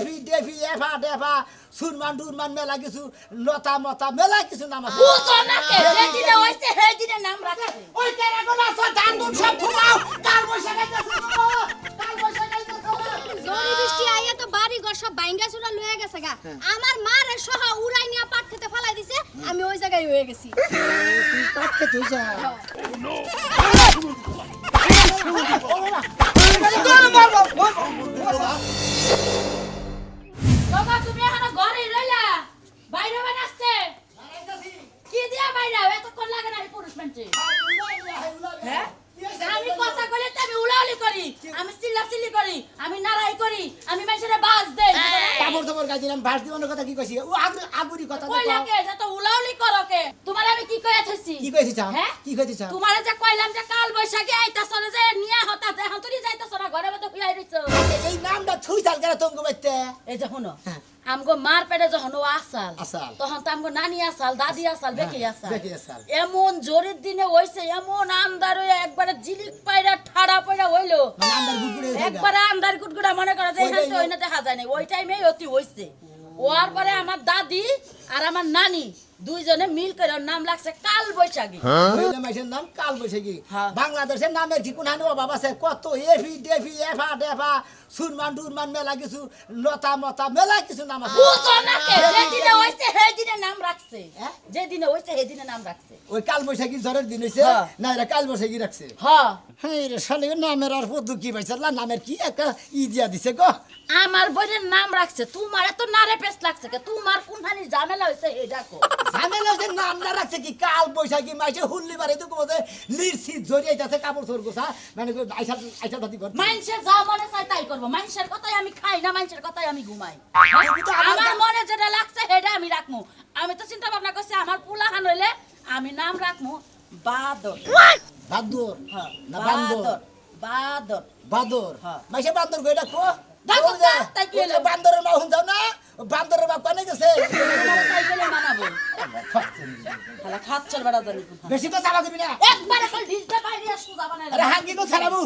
এফি DeFi এফা ডেফা সুরমান টুরমান মেলা কিছু লতা মতা মেলা কিছু নাম আছে বুঝো না কে যেদিনে হইছে সেই দিনে নাম রাখছে ওই কেরা কোন আছে ধান দুন সব ফুমাও কাল বসে গাইতেছে কাল গাইতেছে জরি বৃষ্টি আইয়া তো বাড়ি ঘর সব বাইঙ্গা চুরা লয়ে গেছে গা আমার মারে সহ উড়াই নিয়ে পাট খেতে ফালাই দিছে আমি ওই জায়গায় হয়ে গেছি কাটকে তুই যা বাবা তুমি এখনও ঘরে রইলা? বাইরে বাইরে আসছে কি দিয়া বাইরে? এতক্ষণ লাগে না এই পুরুষ মানুষে হ্যাঁ আমি কথা কইলে তো আমি উলাউলি করি আমি চিল্লা চিল্লি করি আমি নারাই করি আমি মানুষের বাস দেই। কাপড় চাপড় গাইছিলাম বাস দিবানোর কথা কি কইছি? ও আগুরি আগুরি কথা তো কই লাগে লাগে যত উলাউলি করো কে? তোমার আমি কি কইয়া থইছি? কি কইছি চাও? হ্যাঁ? কি কইছি চাও? তোমার যে কইলাম যে কাল বৈশাখে আইতা না যে নিয়া হতা যে হাতুরি যাইতাছ না ঘরে মধ্যে হুইয়াই রইছো। এই নামটা ছুই চাল কেন তুমি বাইতে? এই যে শুনো হ্যাঁ। আমগো মার পেটে যখন ও আসাল। তখন তো আমগো নানি আসাল দাদি আসাল বেকি হ্যাঁ, আসাল। এমন জোরের দিনে হইছে এমন আন্দার হয়ে একবারে জিলিক পায়রা ঠাড়া পায়রা হইল। মানে একবারে আন্দার কুটকুটা মনে করে যে ওই এখান ওই না দেখা যায় না ওই টাইমে অতি হইছে। ওর পরে আমার দাদি আর আমার নানি দুইজনে মিল করে ওর নাম লাগছে কাল বৈশাখী হইলে মাইসের নাম কাল বৈশাখী হ্যাঁ। বাংলাদেশের নামের ঠিকুন অভাব আছে কত এফি ডেফি এফা ডেফা সুরমান টুরমান মেলা কিছু লতা মতা মেলা কিছু নাম আছে। বুঝো না কে যেদিনে হইছে সেই দিনে নাম রাখছে? যেদিনে হইছে সেই দিনে নাম রাখছে ওই কাল বৈশাখী জ্বরের দিন হইছে। না এরা কাল বৈশাখী রাখছে হ্যাঁ হ্যাঁ রে শালে নামের আর পদ্মু কি পাইছে আল্লাহ নামের কি একটা ই দিয়া দিছে গো। আমার বইয়ের নাম রাখছে তোমার এত নারে পেস লাগছে কে তোমার কোনখানি ঝামেলা হয়েছে এই দেখো ঝামেলা যে নাম না রাখছে কি কাল বৈশাখী মাইসে হুল্লি বাড়ি তো কোমতে নির্সিত জড়িয়ে কাপড় চোর গোছা মানে আইসা আইসা ভাতি মানুষের যা মনে চাই তাই করব মানুষের কথাই আমি খাই না মানুষের কথাই আমি ঘুমাই। তো আমার মনে যেটা লাগছে সেটা আমি রাখব আমি তো চিন্তা ভাবনা করছি আমার পুলাহান হইলে আমি নাম রাখব বাদর। বাদর? হ্যাঁ, না বান্দর। বাদর বাদর। বাদর? হ্যাঁ। মাইসে বান্দর কই? বান্দরের মা হুন যাও না বান্দরের বাপ কানে গেছে। বেশি তো চালা দিবি না। একবারে আরে হাঙ্গি কো ছাড়াবু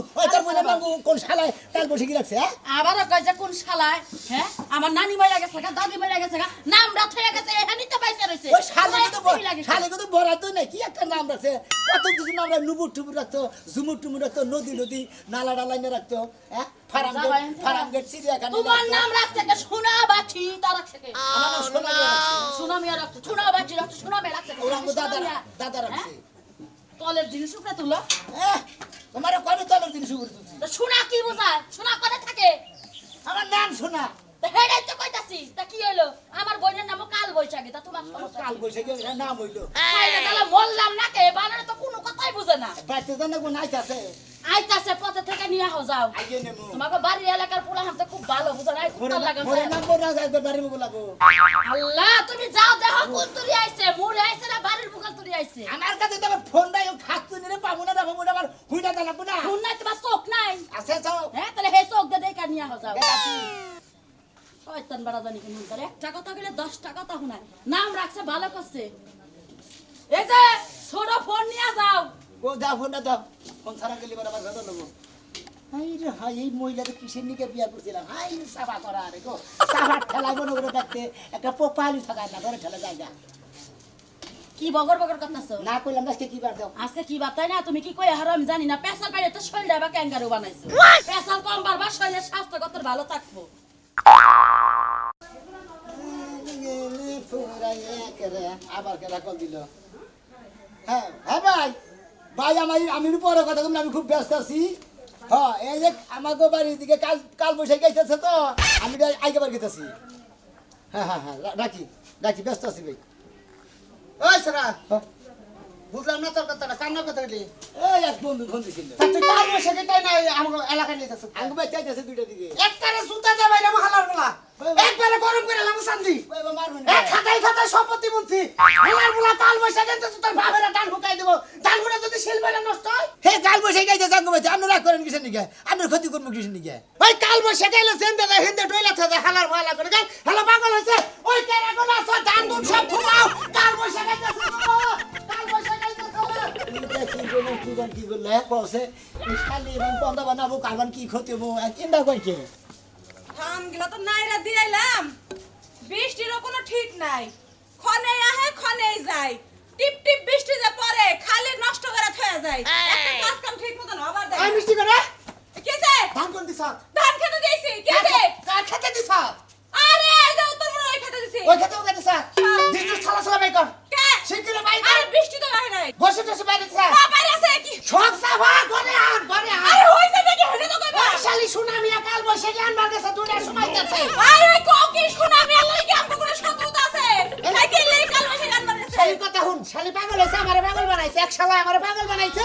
কোন শালায় কাল বৈশাখী রাখছে হ্যাঁ? আবারও কয় যে কোন শালায় হ্যাঁ? আমার নানি মারা গেছে গা দাদি মারা গেছে গা নাম হয়ে গেছে এখানেই তো পাইছে রইছে। ওই শালে তো তোমার লাগে। শালে তো বরাদ্দ নাই কি একটা নাম রাখছে? কত কিছু নাম রাখছে নুবুর টুবুর রাখতো ঝুমুর টুমুর রাখতো নদী নদী নালা ডালাইনে রাখতো হ্যাঁ? Farm gate. ফার্ম গেট চিড়িয়াখানা তোমার নাম রাখছে কে? সোনা বাছি তা রাখছে কে? আমার রাখছে। সোনা মিয়া রাখছে। সোনা বাছি রাখছে সোনা মিয়া রাখছে ওরা দাদা সোনা দাদা রাখছে। হ্যাঁ? তলের জিনিস উপরে তুলো। হ্যাঁ তোমার কবে তলের দিন শুরু তুলছি তো সোনা কি বোঝায়? সোনা করে থাকে? আমার নাম শোনা। তো হেডাই তো কইতাছি তা কি হইল? আমার বোনের নাম কাল বৈশাখী তা তোমার কাল বৈশাখী নাম হইল। তাহলে মরলাম না কে বানারে তো কোনো কথাই বুঝে না। বাড়িতে জানা কোন আইতাছে? আইতাছে পথে থেকে নিয়ে আহ যাও। তোমাকে বাড়ির এলাকার পোলা হাতে খুব ভালো বুঝো না মোরে লাগাছে মোরে নাম বড় একবার বাড়ি মুখ লাগবো। আল্লাহ তুমি যাও দেখো কোন তুরি আইছে মুড়ে আইছে না বাড়ির বুকাল তুরি আইছে। আমার কাছে তো ফোন নাই খাচ্ছু নিলে পাবো না পাবো না আমার হুইনা দাঁড়াবো না। শুন নাই তোমার চোখ নাই আছে চাও হ্যাঁ তাহলে হে চোখ দিয়ে দেখা নিয়ে আহ যাও শয়তান বাড়া জানি কোন তাহলে একটা কথা কইলে দশটা কথা শুনায় নাম রাখছে ভালো করছে এই যে ছোট ফোন নিয়ে যাও ও দাও ফোনটা দাও ফোন ছাড়া গেলে আবার ভেতর নেব কি বগর তুমি কি কই জানি না পেশাল তো বারবার শরীরের স্বাস্থ্য কত ভালো থাকব। আবার কেরা কল দিল হ্যাঁ হ্যাঁ ভাই ভাই আমি আমি পরে কথা বললাম আমি খুব ব্যস্ত আছি হ্যাঁ এই যে আমাকে বাড়ির দিকে কাল কাল বৈশাখ গাইতেছে তো আমি বার গেতেছি হ্যাঁ হ্যাঁ হ্যাঁ রাখি রাখি ব্যস্ত আছি ভাই। ওই সারা। হ্যাঁ। বুঝলাম না তোর কথাটা কান্নার কথা বলি এই এক বন্ধু ফোন দিছিল। তা তুই কাল বৈশাখীটাই না আমার এলাকায় নিয়ে যাচ্ছ? আঙ্গু ভাই চাইতেছে দুইটা দিকে। একবারে যাবে হালার বলা একবারে গরম করে লামু সান্দি ভাই, ভাই, মারবেন এ না। খাতাই খাতাই সম্পত্তি বলছি হালার বলা কাল বৈশাখী তো তোর ভাবেরা টান ঢুকাই দেবো। ঘুরে যদি শিলবেলা নষ্ট হয়? হে কাল বৈশাখ গাইতেছে আঙ্গু ভাই রাগ করেন কিসের নিকে? আপনার ক্ষতি করব কিসের নিকে? ওই কাল বৈশাখী এলে সেন্দে হিন্দে টইলা থাকে হালার ভালা করে গান হালা পাগল হয়েছে? করব কি কি করলে খালি এবং বন্ধ বানাবো কারবান কি ক্ষতি হব? কিনবা কইকে হ্যাঁ ধানগুলো তো নাইরা দিলাম বৃষ্টিরও কোনো ঠিক নাই। ক্ষণে আহে ক্ষণেই যায়। টিপ টিপ বৃষ্টি যে পড়ে খালি নষ্ট করে থয়ে যায়। একটা কাজ কাম ঠিক মতন হবার দেয় আই মিষ্টি করে। কি আছে ধান কোন দিছ? ধান খেতে দিয়েছি। কি আছে কার খেতে দিছ? আরে এই যে উত্তর মনে ওই খেতে দিছি। ওই খেতে ওকে দিছ? দিছ ছালা ছালা বাইকর কে? শিগগির বাই কর আরে বৃষ্টি তো হয় নাই। বসে বসে বাইরে দিছ? বাইরে আছে কি সব সাফা করে আন করে আন আরে হইছে নাকি হেডে তো কইবা শালি সুনামি কাল বসে জ্ঞান বাগেছে দুটার সময় যাচ্ছে আরে কও কি শোনা আমি আল্লাহ কি আমগো কোনো শত্রুতা আছে? তাই লেই কাল মাসে গান মারছে শালি কথা হুন শালি পাগল হয়েছে আমারে পাগল বানাইছে। এক শালা আমারে পাগল বানাইছে।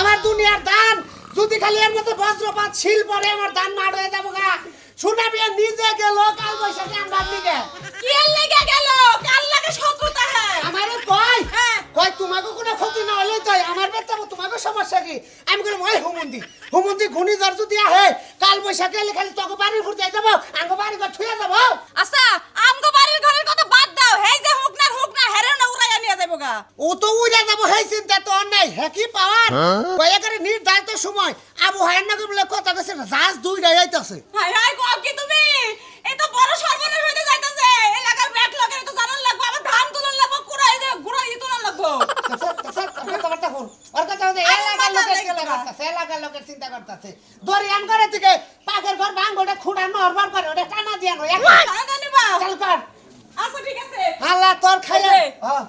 আমার দুনিয়ার দান যদি খালি এর মধ্যে বজ্রপাত শিল পরে আমার দান মার হয়ে যাব গা। সুনামি আর নিজে গেল কাল বসে জ্ঞান বাগনিকে কি এর লেগে গেল? কাল লাগে শত্রুতা হ্যাঁ? আমারে কয় হ্যাঁ। কয় তোমাকে কোনো ক্ষতি না হলে তাই। আমার বেটা তোমাকে সমস্যা কি? আমি বললাম ওই হুমন্দি। হুমন্দি ঘূর্ণিঝড় যদি আহে কাল বৈশাখে এলে খালি তোকে বাড়ির ফুটে যাব আঙ্গ বাড়ি ঘর ছুঁয়ে যাব। আচ্ছা আমগো বাড়ির ঘরের কথা বাদ দাও। হেই যে হুক না হুক না হেরে না উড়াইয়া নিয়ে যাব গা। ও তো উড়ে যাব সেই চিন্তা তো নাই। হ্যাঁ কি পাওয়ার? কয়ে করে নির্ধারিত সময়। আবু হায়ার নাকি বলে কথা কেছে জাহাজ দুই যাইতেছে হাই হাই কও কি তুমি এই তো বড় সর্বনাশ হইতে যাইতাছে এলাকার ব্যাক লগের তো জানান লাগবো আবার ধান তুলন লাগবো কুড়াই যে গুড়াই দিয়ে তুলন লাগবো চিন্তা করতেছে। দরিয়ান করে থেকে পাখের ঘর ভাঙ ওটা খুঁড়া নরবার করে ওটা টানা দিয়ে নয় চাল কর। আচ্ছা ঠিক আছে। আল্লাহ তোর খাইয়ে। হ্যাঁ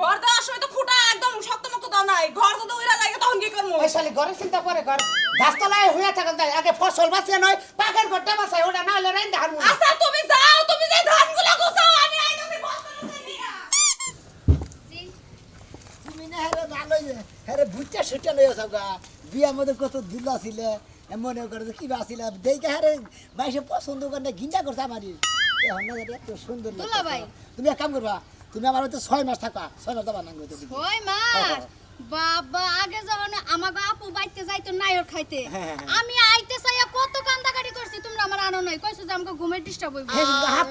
ঘর দেওয়ার সময় তো খুঁটা একদম শক্ত মুক্ত দাও নাই। ঘর যদি উইরা লাগে তখন কি করব? ওই শালি ঘরের চিন্তা করে কর। গাছতলায় হইয়া থাকেন তাই আগে ফসল বাঁচিয়ে নয় পাখের ঘরটা বাঁচায় ওটা না হলে রাইন দেখার আচ্ছা তুমি যাও তুমি যে ধানগুলো গুছাও আমি আইতাছি বস্তাটা নিয়া। তুমি না হ্যাঁ ভালো হ্যাঁ ভুট্টা সুটটা লইয়া সব গা। বিয়ার মধ্যে কত দুলা ছিল মনে করে কি কিবা ছিল দেখে হারে বাইশে পছন্দ করে না ঘিন্টা করছে আমার। এত সুন্দর দুলা ভাই। তুমি এক কাম করবা তুমি আমার হয়তো ছয় মাস থাকা ছয় মাস দাবা নাঙ্গ ছয় মাস? বাবা আগে যখন আমাকে আপু বাইতে যাইতো নাইর খাইতে হ্যাঁ। আমি আইতে চাইয়া কত কান্দাকাটি করছি তোমরা আমার আনো নাই। কইছো যে আমাকে ঘুমের ডিস্টার্ব হইব। হ্যাঁ হাফ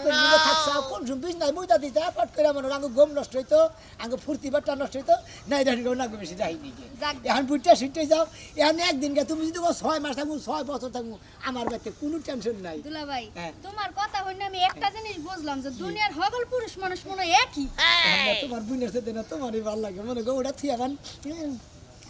থাকছে কোন বিষ নাই মুইতা দিতে ফট করে আমার আঙ্গ গম নষ্ট হইতো আঙ্গ ফুর্তি বাট্টা নষ্ট হইতো নাই দাঁড়ি গো নাঙ্গ বেশি যাইনি গে। যাক। এখন বুটটা সুটে যাও এখন একদিন গে তুমি যদি কও ছয় মাস থাকব ছয় বছর থাকব আমার বাড়িতে কোনো টেনশন নাই। দুলা ভাই হ্যাঁ। তোমার কথা হইনা আমি একটা জিনিস বুঝলাম যে দুনিয়ার সকল পুরুষ মানুষ মনে হয় একই। তোমার বুনের সাথে না তোমারই ভালো লাগে। মনে করো ওটা এখন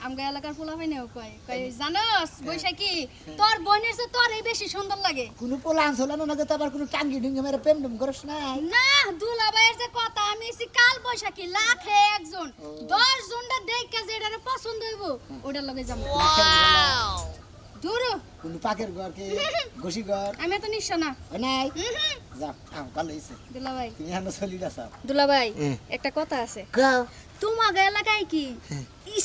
আমগা এলাকার পোলা হইনাও কয় কয় জানোস বৈশাখী তোর বোনের চেয়ে তোর এই বেশি সুন্দর লাগে। কোনো পোলা আনছিল না নাকি কোনো টাঙ্গি ঢুঙ্গি মেরে প্রেম টেম করস না? না দুলা ভাইয়ের যে কথা আমি এসি কাল বৈশাখী লাখে একজন। দশ জনটা দেখে যে পছন্দ হইব ওটার লগে যাব। দূর। কোনো পাকের ঘর কে? ঘষি ঘর? আমি তো নিঃস্ব না। নাই। যাও আও, ভালো দুলা ভাই তুমি এখন চলি না সব দুলা ভাই হ্যাঁ। একটা কথা আছে। তোমার এলাকায় কি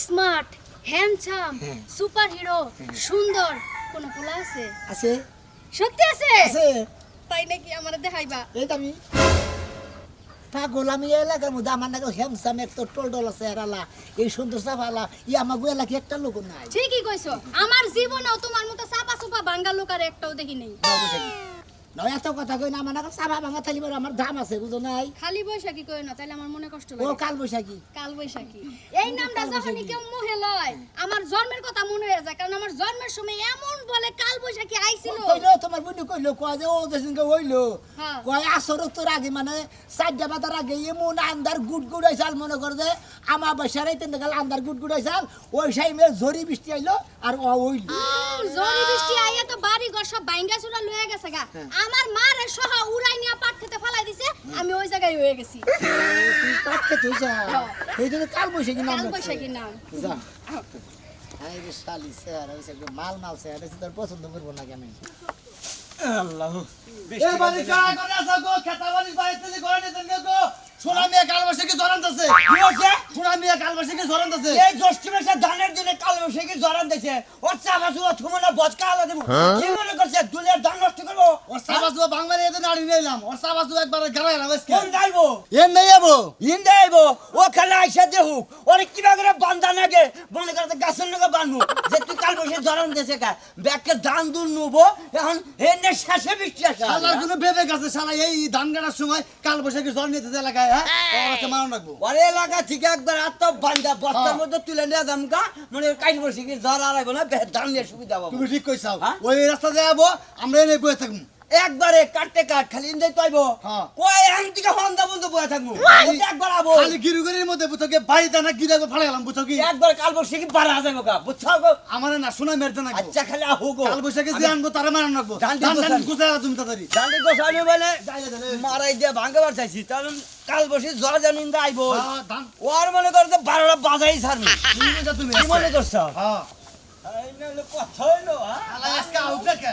স্মার্ট হ্যান্ডসাম সুপার হিরো সুন্দর। কোন পোলা আছে? আছে। সত্যি আছে? আছে। তাই নাকি আমার দেখাইবা? এই তো আমি। পাগল আমি এলাকার মধ্যে আমার নাকি হ্যামসাম একটা টোল ডল আছে এরালা এই সুন্দর সাফালা ই আমার এলাকায় একটা লোক নাই। ঠিকই কইছো। আমার জীবনেও তোমার মতো চাপা চুপা বাঙ্গা লোক আর একটাও দেখি নেই। নয় এত কথা কই না আমার নাকি ভাঙা থালিবার আমার দাম আছে বুঝো নাই? খালি বৈশাখী কই না তাহলে আমার মনে কষ্ট ও কাল বৈশাখী। কাল বৈশাখী। এই নামটা যখনই কেউ মুহে লয় আমার জন্মের কথা মনে হয়ে যায় কারণ আমার জন্মের সময় এমন বলে কাল বৈশাখী আইছিল। কইলো তোমার বুনি কইলো কয় যে ও যেদিনকে হইল হ্যাঁ। কয় আসর তোর আগে মানে বাতার আগে এমন আন্দার গুট গুট আইসাল মনে করে যে আমার বাসার এই তিন গেল আন্দার গুট গুট আইসাল ওই সাইমে ঝড়ি বৃষ্টি আইলো আর ও হইল জরি বৃষ্টি আইয়া তো বাড়ি ঘর সব বাইঙ্গা চুরা লয়ে গেছে গা। আমার মারে সহ উড়াই নিয়ে পাট খেতে ফেলাই দিছে আমি ওই জায়গায় হয়ে গেছি পাট খেতে হইছে এই জন্য কাল বৈশাখী নাম কাল। কি নাম যা আই রে শালি স্যার হইছে সব মাল মাল স্যার এটা তোর পছন্দ করব না কেন আল্লাহ এ বাড়ি কাজ করে আসো গো? খেতা বাইরে বাড়িতে করে নিতেন গো? সোনা মিয়া কালবাসীকে জড়ানতেছে। সোনা মিয়া কালবাসীকে জড়ানতেছে। এই জ্যৈষ্ঠ মাসে ধানের দিনে কাল বৈশাখী জরান দিছে ও চাপা চুয়া থুমো না বচকা আলা দেবো কি মনে করছে? দুলের ধান নষ্ট করব? ওর সাবাসু বাংলার এতে নাড়ি নিলাম। ওর সাবাসু একবারে গাড়াই এলাম কোন যাইবো এর নেই যাব। ইন্দে আইবো। ও খালে আইসা দেহু ওরে কিবা করে বান্ধা নাগে? মনে করতে গাছের নাগে বানবো। যে তুই কাল বৈশাখী জরান দিছে কা? ব্যাগকে ধান দুল নুবো। এখন হেনে শেষে বৃষ্টি আসে। শালার কোনো বেবে গেছে, শালা। এই ধান কাটার সময় কাল বৈশাখী জ্বর নিতে এলাকায়? ওর হাতে মারণ রাখব। ওরে এলাকা থেকে একবার আত্ম বান্ধা বস্তার মধ্যে তুলে নিয়ে যাম গা মানে কাল বৈশাখী জ্বর আড়াইবো না বে- ধান নিয়ে সুবিধা পাবো তুমি ঠিক কইছাও। হ্যাঁ? ওই রাস্তা যাব, আমরা এনে বয়ে থাকব। একবারে কাটতে কাট খালি ইন্দাই তৈব হ্যাঁ। কয় আং থেকে হন্দা বন্ধ বয়ে থাকব। একবার আবো খালি গিরুগিরির মধ্যে বুঝছ কি বাড়িতে না গিরে ফাড়ে গেলাম বুঝছ কি? একবার কাল বসে কি বাড়া যাবে গা বুঝছ গো? আমার না শোনা মেরতে না আচ্ছা খালি আহু গো। কাল বৈশাখে যে আনব তারা মারান রাখব ডান্ডি ডান ডান গোছান। গুছাই তুমি তাড়াতাড়ি। জানি গোসানি বলে মারাই দিয়ে ভাঙবার চাইছি। তাহলে কাল বসে জ্বর জানি আইবো। হ্যাঁ, ধান ওর মনে করতে বারোটা বাজাই ছাড়বি। তুমি। কি মনে করছ? হ্যাঁ। এই নাহলে কথা হইল হ্যাঁ। আজকে আউট কি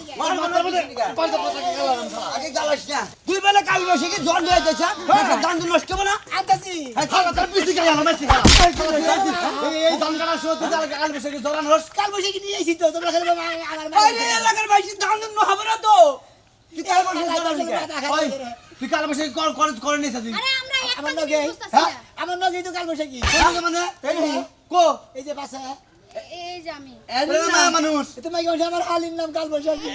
আরে হ্যাঁ আগে গালাস না। তুই বেলা কাল বসে কি জ্বর নিয়ে যাইতেছ দান নষ্ট হবে না? আনতাছি তার পিছি গেলাম মেসি এই এই দাম শো তুই কাল বৈশাখে জল আনস কাল বৈশাখী নিয়ে এসেছি তো? তোমরা খালি আমার বাইরে এলাকার বাইশে দান দুন্ন হবে না তো? তুই কাল বসে জ্বর ওই তুই কাল বৈশাখে কল করে করে নিছিস তুই? আরে আমরা বুঝতাছি হ্যাঁ? না। আমার লগে তো কাল বৈশাখী কোন মানে কো এই যে বাসা এই যে আমি। মানুষ। তোমাকে বলছে আমার হালির নাম কাল বৈশাখী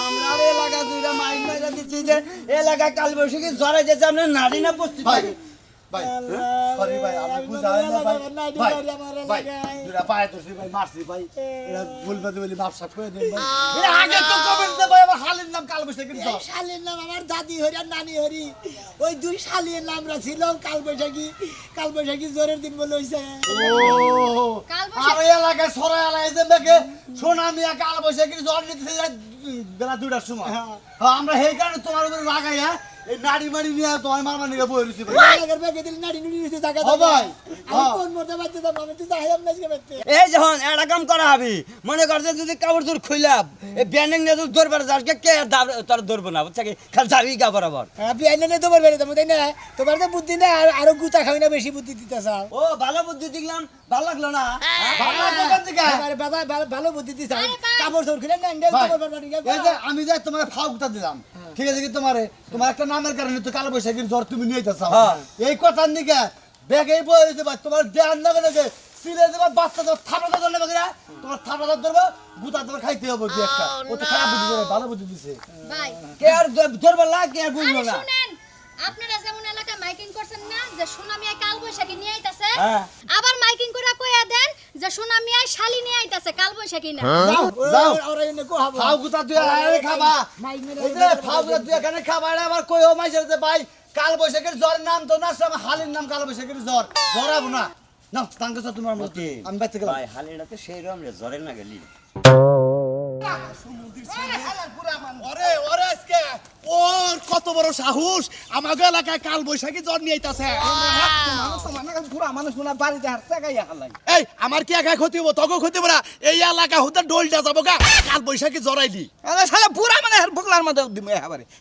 আমরা এলাকা দুইটা মাইক মাইরা দিচ্ছি যে এলাকা কাল বসে কি জ্বরে যেতে আপনার নারী না বসতে ভাই সরি ভাই আমি বুঝাই না ভাই। ভাই ভাই দুরা পায়ে তো ভাই মারছি ভাই। এরা বলবে তো বলি সাপ করে দেন ভাই। এরা আগে তো কমেন্ট দে ভাই আমার হালের নাম কাল বসে কিন্তু। শালির নাম আমার দাদি হরি আর নানি হরি। ওই দুই শালির নাম রাখছিল কাল বৈশাখী। জোরের দিন বলে হইছে। ও আর এলাকায় সরাই এলাকায় যে দেখে সোনা মিয়া কাল বসে জল নিতে বেলা দুটার সময়। হ্যাঁ। আমরা সেই কারণে তোমার উপরে রাগাইয়া এই নাড়ি মাড়ি নিয়ে তোমার মারমার নিয়ে বই রয়েছি নাড়ি নুড়ি রয়েছে জায়গা। ভাই, হ্যাঁ। এই যখন একটা কাম করা হবে মনে করছে যদি কাপড় খুইলাম এই ব্যান্ডিং নিয়ে তুই ধরবার যাস কে কে দাব- তোর ধরবো না বুঝছে খালি যাবি গা বরাবর। আপনি আইনে তোমার বেড়ে তাই না? তোমার তো বুদ্ধি না আর আরও গুতা খাবি না বেশি বুদ্ধি দিতে চাও ও ভালো বুদ্ধি দেখলাম ভালো লাগল না? ভালো বাবা- ভালো- বুদ্ধি দিতে। কাপড় চোর খুলে তোমার আমি যে তোমার ফাউকটা দিলাম ঠিক আছে কি তোমারে? তোমার একটা নামের কারণে তো কালো বৈশাখীর জ্বর তুমি নিয়ে যাচ্ছ হ্যাঁ। এই কথার নিকে ব্যাগে বই রয়েছে ভাই তোমার দেয়ার না করে সিলে দেবা বাচ্চা থাপড়া ধরলে বাকি তোমার থাপড়া ধরবো তোমার খাইতে হবে কি একটা। ও তো খারাপ বুদ্ধি দেবে ভালো বুদ্ধি দিছে। কে আর ধরবো না কে আর বুঝব না। আপনারা যেমন এলাকায় মাইকিং করছেন না যে কাল বৈশাখী নিয়ে আইতাছে হ্যাঁ। আবার মাইকিং করে কইয়া দেন যে সুনামিয়া শালি নিয়ে আইতাছে কাল বৈশাখী না যাও যাও। এনে কো হাবো ফাউ গুতা আরে খাবা। এই যে ফাউ গুতা তুই এখানে খাবা আবার কইও মাইছে যে ভাই কাল জ্বরের জ্বর নাম তো না আমার হালির নাম কাল বৈশাখীর জ্বর। জ্বরাবো না। না তাঙ্কে তোমার মতো আমি বাইতে গেলাম ভাই হালিটা তো সেই রকম রে জ্বরের না গেলি ওরে ওরে আজকে। ওর কত বড় সাহস? আমাকে এলাকায় কাল বৈশাখী জ্বর নিয়ে আইতাছে পুরা মানুষ বাড়িতে হারছে গাইয়া হালাই এই আমার কি একা ক্ষতি হব? তোকে ক্ষতি হব না। এই এলাকা হতে ডোলটা যাব গা। কাল বৈশাখী জ্বরাইলি শালা পুরা মানে মধ্যে দিমু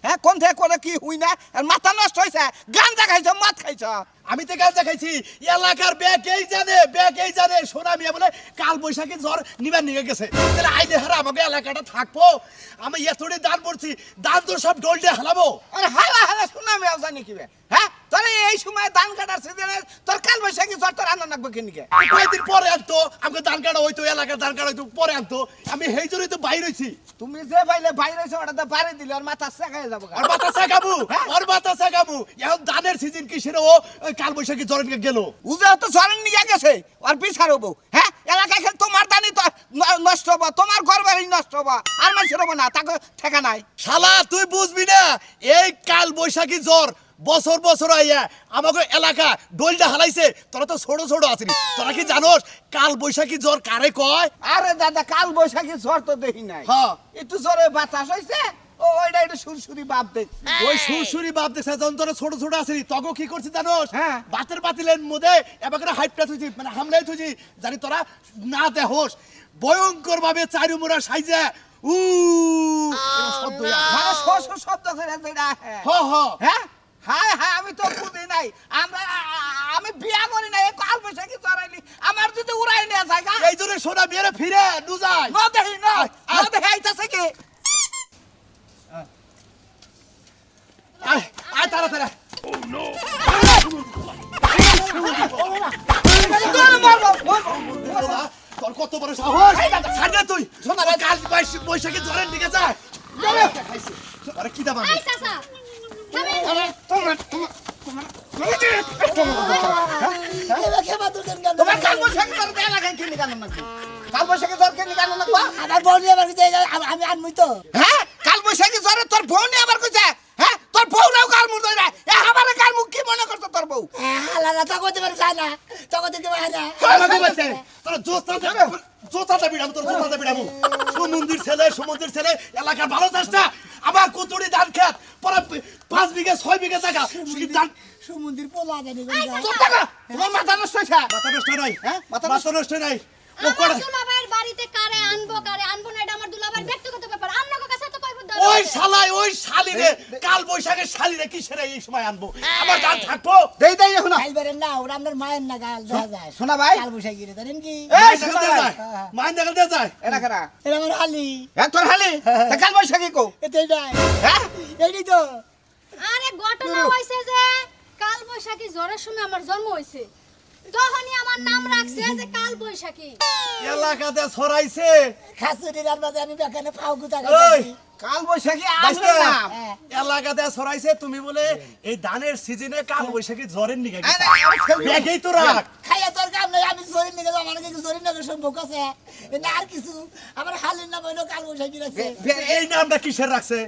হ্যাঁ কোন থেকে করে কি হুই না আর মাথা নষ্ট হইছে। গাঞ্জা খাইছ মদ খাইছ। আমি তো গাছ দেখাইছি। এলাকার ব্যাকেই জানে ব্যাকেই জানে। সোনা মিয়া বলে কাল বৈশাখী জ্বর নিবার নিয়ে গেছে। তাহলে আইনে হারা আমাকে এলাকাটা থাকব। আমি এতটাই দান করছি। দান তো সব ডোলটে হালাবো। আরে হালা হালা শুনা আমি জানি কি বে? হ্যাঁ তোর এই সময় ধান কাটার সিজনে তোর কাল বৈশাখী জ্বর তোর আনন্দ রাখব কেনিকে? কয়েকদিন পরে আনতো আমাকে ধান কাটা হইতো এলাকার ধান কাটা হইতো পরে আনতো। আমি সেই জন্যই তো বাইর হইছি তুমি যে পাইলে বাইরে হইছো ওটা তো বাড়ি দিলে ওর মাথা শেখাই যাব আর বাতাসা গাবু আর বাতাসা গাবু এখন ধানের সিজন কি সেটা ও কাল বৈশাখী জ্বর গেল। উজে তো সরেন নিয়ে গেছে আর বিচার হব। হ্যাঁ খেলে তোমার দানি তো নষ্ট হব তোমার ঘর বাড়ি নষ্ট হব আর মানুষের হব না তাকে ঠেকা নাই। শালা তুই বুঝবি না এই কাল বৈশাখী জ্বর বছর বছর আইয়া আমাকে এলাকা ডোলটা হালাইছে তোরা তো ছোট ছোট আছিস তোরা কি জানোস কাল বৈশাখী জ্বর কারে কয়? আরে দাদা কাল বৈশাখী ঝড় তো দেখি নাই। হ্যাঁ। একটু ঝড়ে বাতাস হয়েছে ও ওইটা একটু সুরসুরি বাপ দেখছি। ওই সুরসুরি বাপ দেখছে যখন তোরা ছোট ছোট আছিস তখন কি করছিস জানোস? হ্যাঁ। বাতের বাতিলের মধ্যে এবার করে হাইপটা মানে হামলাই তুইছি জানি তোরা না দেহস। ভয়ঙ্কর ভাবে চারু মোড়া সাইজে উ শব্দ। মানে শব্দ করে হ্যাঁ হ হ হ্যাঁ? হ্যাঁ হ্যাঁ আমি তো বুঝি নাই। আমরা আমি বিয়া করি নাই কাল বৈশাখী চড়াইলি। আমার যদি উড়াই নিয়ে যায় এই জন্য সোনা মেরে ফিরে নু যায় ন দেখি ন। দেখি আইতাছে কি? আয় আয় তাড়াতাড়ি। তোর মারবো, মারবো। তোর কত বড় সাহস? এই ছাড় না তুই। কাল বৈশ- বৈশাখী ঝড়ের দিকে যায় আরে কি দাম আমি- আনবই তো হ্যাঁ কাল বৈশাখী জ্বরে তোর বউ নিয়ে আবার কইছে হ্যাঁ তোর বউরাও গাল মুখ ধরে এ আমারে মুখ কি মনে করছ তোর বউ আলাদা তো করতে পারে চায় না তো করতে কি পারে না তোর জোতাতে জোতাতে বিড়াবো তোর জোতাতে বিড়াবো সুমন্দির ছেলে সুমন্দির ছেলে এলাকার ভালো চেষ্টা আমার কুতুরি ধান খেত পরে পাঁচ বিঘা শুধু সমুদ্রের পোলা জানি চুপ থাকো। তোমার মাথা নষ্ট হয়েছে। মাথা নষ্ট নাই। হ্যাঁ? মাথা মাথা নষ্ট নাই। ও করে দুলাভাইয়ের বাড়িতে কারে আনব কারে আনব না এটা আমার দুলাভাইয়ের ব্যক্তিগত ব্যাপার। আপনার কাছে তো কইব ওই শালাই ওই শালিরে কাল বৈশাখের শালিরে কিসের এই সময় আনব? আমার ধান থাকব? দেই দেই এখন খাইবারে না ওরা আপনার মায়ের না গাল যায়। শোনা ভাই। কাল বসে গিয়ে জানেন কি? এই শোনা যায়। মাইন যায়। এটা কারা? এটা আমার হালি। হ্যাঁ তোর হালি? কাল বৈশাখী কো। এটাই হ্যাঁ? এইটাই তো। আরে ঘটনা হইছে যে কাল বৈশাখী জ্বরের সময় আমার জন্ম হইছে। তখনই আমার নাম রাখছে যে কাল বৈশাখী এলাকাতে ছড়াইছে। খাসুরি রাত বাজে আমি বেখানে ফাউ গুতা কাল বৈশাখী বাইস্তা, আসলে নাম এলাকাতে ছড়াইছে তুমি বলে এই ধানের সিজনে কাল বৈশাখী জ্বরের আমার ছেলে- তো রাখ খাইয়া তোর কাম নাই আমি নিয়ে গেলাম আমার কিছু জরি নিয়ে সম্ভব আছে? না আর কিছু। আমার হালির নাম হইল কাল বৈশাখী রাখছে এই নামটা কিসের রাখছে?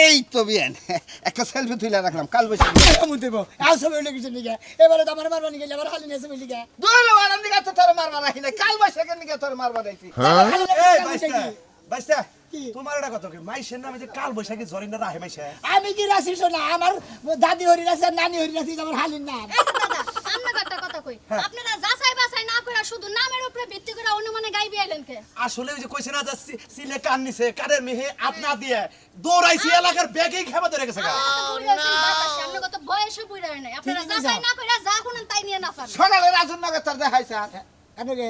এই তো বিয়ান একটা সেলফি তুলে রাখলাম কাল বৈশাখী আমি দেবো। আর সব হইল কিছু নিয়ে এবারে তো আমার মারবা গেলে আমার হালি নিয়ে সব লিখে দুই লোয়ার নিকে তো তোর মারবা রাখি না কাল বৈশাখীর নিকে তোর মারবা রাখি এই বাইস্তা বাইস্তা কি? তোমার এটা কত কি? মাইশের নামে যে কাল বৈশাখী জ্বরের না রাহে মাইশে। আমি কি রাশি শোনা? আমার দাদি হরি রাশি নানি হরি রাশি আমার হালির নাম। আপনার কই আপনারা যাচাই বাছাই না করে শুধু নামের উপরে ভিত্তি করে অনুমানে গাইবি আইলেন কে? আসলে ওই যে কইছে না যে সিলে কান নিছে কানের মেহে আপনা দিয়ে দৌড়াইছি এলাকার ব্যাগেই খেবা ধরে গেছে গা। আপনার কত বয়সে বুইরা নাই। আপনারা যাচাই না করে যা শুনেন তাই নিয়ে না পারেন সোনালে রাজুর নগে তোর দেখাইছে কেনকে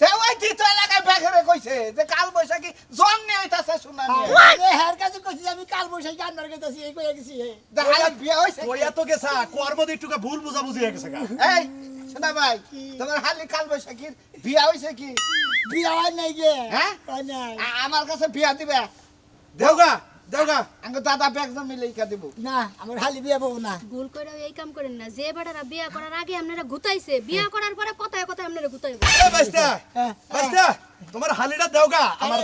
তে ওই এলাকায় কইছে যে কাল বৈশাখী জন নিয়ে হইতাছে শোনা নিয়ে হের কাছে কইছি আমি কাল বৈশাখী এই কইয়া গেছি বিয়া হইছে কইয়া তো গেছা কর্ম দিয়ে ভুল বুঝাবুঝি গেছে গা। এই শোনা ভাই তোমার হালি কাল বৈশাখীর বিয়া হইছে কি? বিয়া হয় নাই গে। হ্যাঁ? আমার কাছে বিয়া দিবে। দেওগা আঙ্গ দাদা দিব। না আমার হালি বিয়া পাবো না। ভুল করে এই কাম করেন না। যে বেটারা বিয়া করার আগে আপনারা গুতাইছে বিয়া করার পরে কথায় কথায় আপনারা গুতাইব এ বাইস্তা হ্যাঁ, তোমার হালিটা দেওগা আমার।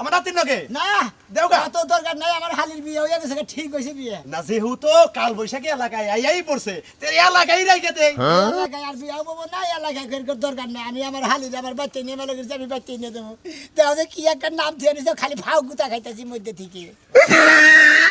আমার নাতির নগে না দেওগা। অত দরকার নাই আমার হালির বিয়ে হয়ে গেছে ঠিক হয়েছে বিয়ে। না যেহেতু কাল বৈশাখী এলাকায় আইয়াই পড়ছে তে এলাকায় রাইকে দে এলাকায় আর বিয়ে পাবো না এলাকায় করে করে দরকার নাই আমি আমার হালির আমার বাচ্চা নিয়ে মেলে গেছি আমি বাচ্চা নিয়ে দেবো তাহলে কি একটা নাম দিয়ে নিছে খালি ফাউ গুতা খাইতেছি মধ্যে থেকে।